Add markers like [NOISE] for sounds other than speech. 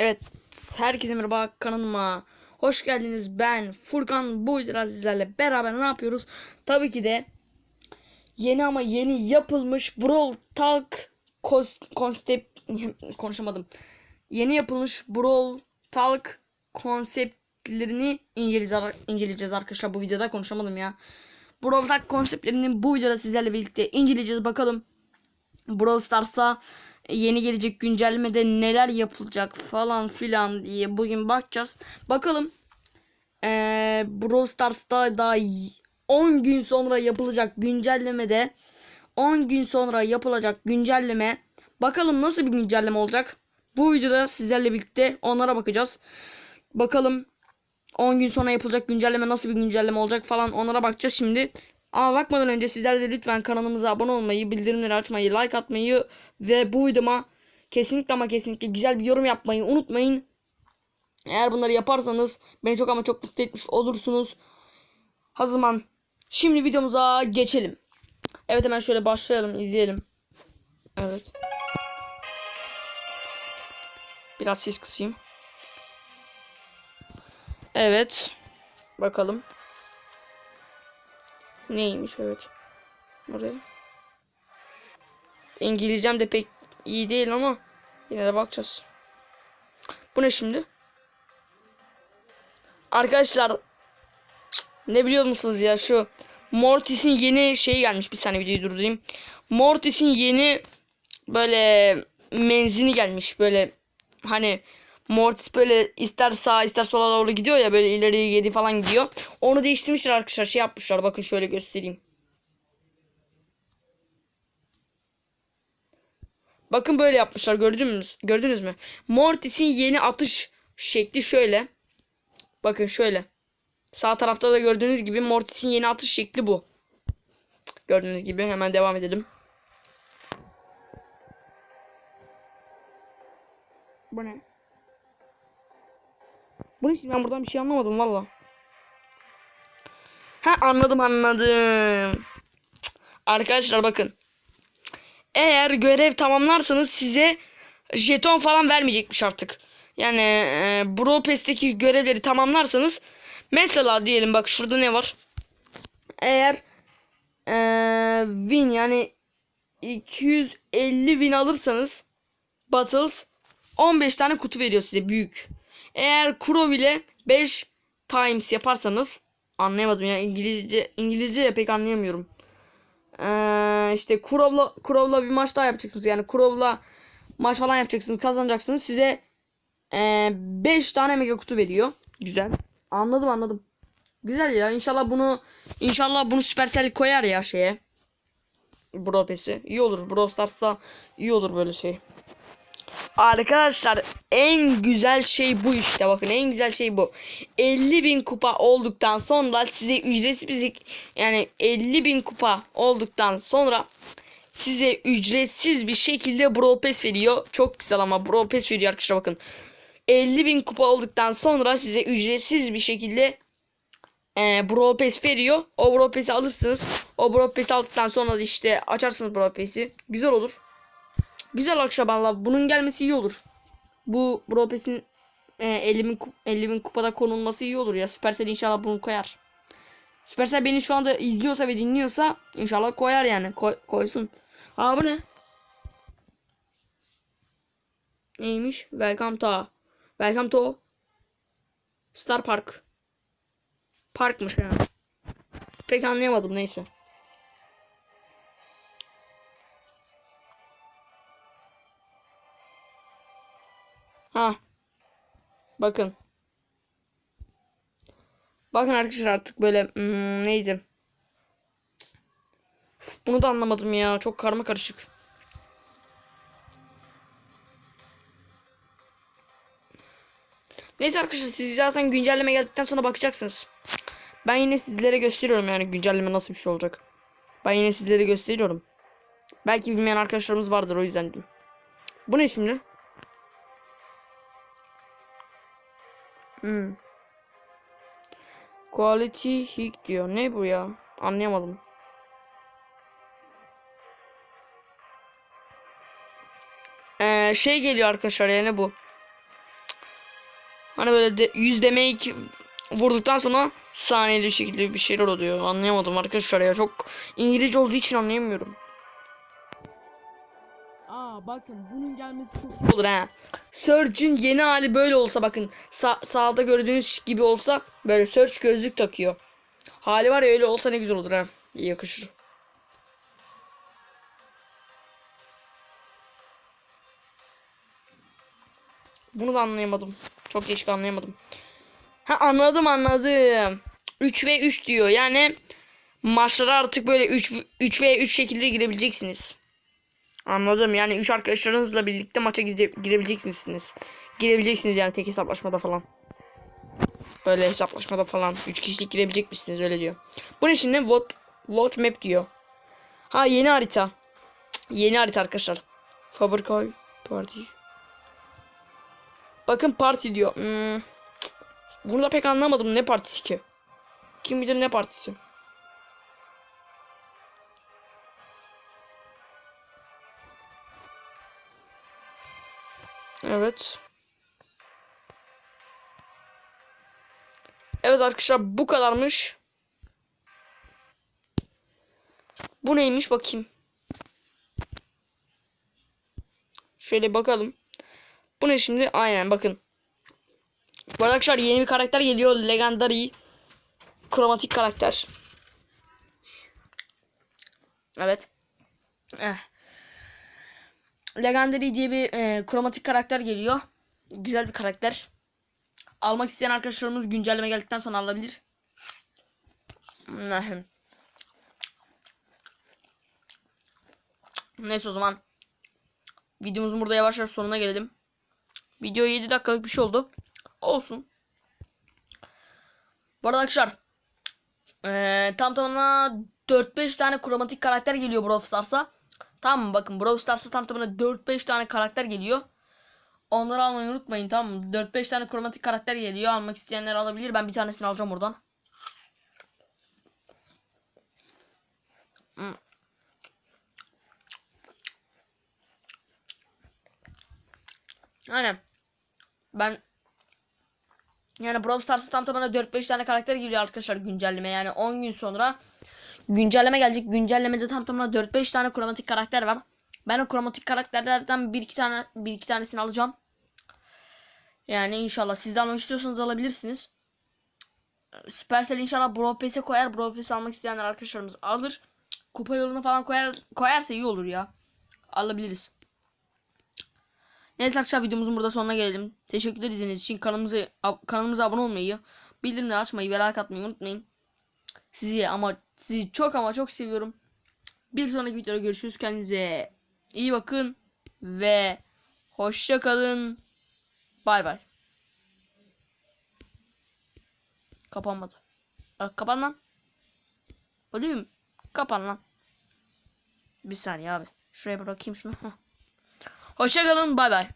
Evet, herkese merhaba kanalıma. Hoş geldiniz. Ben Furkan. Bu videoda sizlerle beraber ne yapıyoruz? Tabii ki de yeni ama yeni yapılmış Brawl Talk konsept [LAUGHS] konuşamadım. Yeni yapılmış Brawl Talk konseptlerini inceleyeceğiz, inceleyeceğiz arkadaşlar bu videoda konuşamadım ya. Brawl Talk konseptlerini bu videoda sizlerle birlikte inceleyeceğiz. Bakalım Brawl Stars'a yeni gelecek güncellemede neler yapılacak falan filan diye bugün bakacağız. Bakalım ee, Brawl Stars'ta daha y- 10 gün sonra yapılacak güncellemede 10 gün sonra yapılacak güncelleme bakalım nasıl bir güncelleme olacak. Bu videoda sizlerle birlikte onlara bakacağız. Bakalım 10 gün sonra yapılacak güncelleme nasıl bir güncelleme olacak falan onlara bakacağız şimdi. Ama bakmadan önce sizler de lütfen kanalımıza abone olmayı, bildirimleri açmayı, like atmayı ve bu videoma kesinlikle ama kesinlikle güzel bir yorum yapmayı unutmayın. Eğer bunları yaparsanız beni çok ama çok mutlu etmiş olursunuz. O zaman şimdi videomuza geçelim. Evet hemen şöyle başlayalım, izleyelim. Evet. Biraz ses kısayım. Evet. Bakalım. Neymiş evet. Oraya. İngilizcem de pek iyi değil ama yine de bakacağız. Bu ne şimdi? Arkadaşlar ne biliyor musunuz ya şu Mortis'in yeni şeyi gelmiş. Bir saniye videoyu durdurayım. Mortis'in yeni böyle menzini gelmiş. Böyle hani Mortis böyle ister sağa ister sola doğru gidiyor ya böyle ileri geri falan gidiyor. Onu değiştirmişler arkadaşlar şey yapmışlar bakın şöyle göstereyim. Bakın böyle yapmışlar gördünüz? Gördünüz mü? Mortis'in yeni atış şekli şöyle. Bakın şöyle. Sağ tarafta da gördüğünüz gibi Mortis'in yeni atış şekli bu. Gördüğünüz gibi hemen devam edelim. Bu ne? Bu ne ben buradan bir şey anlamadım valla. Ha anladım anladım. Arkadaşlar bakın. Eğer görev tamamlarsanız size jeton falan vermeyecekmiş artık. Yani e, Brawl Pass'teki görevleri tamamlarsanız mesela diyelim bak şurada ne var? Eğer e, win yani 250 win alırsanız Battles 15 tane kutu veriyor size büyük. Eğer Crow ile 5 times yaparsanız anlayamadım ya İngilizce İngilizce pek anlayamıyorum. Ee, işte Crow'la Crow'la bir maç daha yapacaksınız. Yani Crow'la maç falan yapacaksınız, kazanacaksınız. Size 5 tane mega kutu veriyor. Güzel. Anladım anladım. Güzel ya. İnşallah bunu inşallah bunu Supercell koyar ya şeye. Brawl Pass'e. İyi olur. Brawl Stars'ta iyi olur böyle şey. Arkadaşlar en güzel şey bu işte bakın en güzel şey bu. 50 bin kupa olduktan sonra size ücretsiz yani 50 bin kupa olduktan sonra size ücretsiz bir şekilde Brawl Pass veriyor. Çok güzel ama Brawl Pass veriyor arkadaşlar bakın. 50 bin kupa olduktan sonra size ücretsiz bir şekilde e, Brawl Pass veriyor. O Brawl Pass'i alırsınız. O Brawl Pass'i aldıktan sonra işte açarsınız Brawl Pass'i. Güzel olur. Güzel akşabanlar. Bunun gelmesi iyi olur. Bu Brawl Pass'in e, 50 bin, 50 bin kupada konulması iyi olur ya. Supercell inşallah bunu koyar. Supercell beni şu anda izliyorsa ve dinliyorsa inşallah koyar yani. Koy, koysun. Aa bu ne? Neymiş? Welcome to. Welcome to. Star Park. Parkmış yani. Pek anlayamadım neyse. Ha. Bakın. Bakın arkadaşlar artık böyle hmm, neydi? Bunu da anlamadım ya. Çok karma karışık. Neyse arkadaşlar siz zaten güncelleme geldikten sonra bakacaksınız. Ben yine sizlere gösteriyorum yani güncelleme nasıl bir şey olacak. Ben yine sizlere gösteriyorum. Belki bilmeyen arkadaşlarımız vardır o yüzden. Bu ne şimdi? Hmm. Quality hik diyor. Ne bu ya? Anlayamadım. Ee, şey geliyor arkadaşlar yani bu. Hani böyle de, 100 demek vurduktan sonra saniyeli şekilde bir şeyler oluyor. Anlayamadım arkadaşlar ya. Çok İngilizce olduğu için anlayamıyorum. Bakın bunun gelmesi çok olur ha. Search'ün yeni hali böyle olsa bakın sağ, sağda gördüğünüz gibi olsa böyle search gözlük takıyor. Hali var ya öyle olsa ne güzel olur ha. İyi yakışır. Bunu da anlayamadım. Çok değişik anlayamadım. Ha anladım anladım. 3 ve 3 diyor. Yani maçlara artık böyle 3 3 ve 3 şekilde girebileceksiniz. Anladım. Yani 3 arkadaşlarınızla birlikte maça gire, girebilecek misiniz? Girebileceksiniz yani tek hesaplaşmada falan. Böyle hesaplaşmada falan 3 kişilik girebilecek misiniz öyle diyor. Bunun için de vote, vote map diyor. Ha yeni harita. Yeni harita arkadaşlar. Fabrikoy Party. Bakın parti diyor. Hmm. Bunu da pek anlamadım. Ne partisi ki? Kim bilir ne partisi? Evet. Evet arkadaşlar bu kadarmış. Bu neymiş bakayım. Şöyle bakalım. Bu ne şimdi? Aynen bakın. Bu arkadaşlar yeni bir karakter geliyor. Legendary. Kromatik karakter. Evet. Eh. Legendary diye bir e, kromatik karakter geliyor. Güzel bir karakter. Almak isteyen arkadaşlarımız güncelleme geldikten sonra alabilir. Neyse o zaman. Videomuzun burada yavaş yavaş sonuna gelelim. Video 7 dakikalık bir şey oldu. Olsun. Bu arada arkadaşlar. eee, tam tamına 4-5 tane kromatik karakter geliyor Brawl Stars'a. Tamam mı? Bakın Brawl Stars'a tam tamına 4-5 tane karakter geliyor. Onları almayı unutmayın tamam mı? 4-5 tane kromatik karakter geliyor. Almak isteyenler alabilir. Ben bir tanesini alacağım buradan. Hmm. Aynen. Ben yani Brawl Stars'a tam tamına 4-5 tane karakter geliyor arkadaşlar güncelleme. Yani 10 gün sonra güncelleme gelecek. Güncellemede tam tamına 4-5 tane kromatik karakter var. Ben o kromatik karakterlerden 1-2 tane 1-2 tanesini alacağım. Yani inşallah siz de almak istiyorsanız alabilirsiniz. Supercell inşallah Brawl Pass'e koyar. Brawl Pass almak isteyenler arkadaşlarımız alır. Kupa yoluna falan koyar, koyarsa iyi olur ya. Alabiliriz. Neyse arkadaşlar videomuzun burada sonuna gelelim. Teşekkürler izlediğiniz için. Kanalımıza, kanalımıza abone olmayı, bildirimleri açmayı ve like atmayı unutmayın. Sizi ama sizi çok ama çok seviyorum. Bir sonraki videoda görüşürüz. Kendinize iyi bakın ve hoşça kalın. Bay bay. Kapanmadı. Aa, Kapan lan. Oğlum kapan lan. Bir saniye abi. Şuraya bırakayım şunu. Hoşça kalın. Bay bay.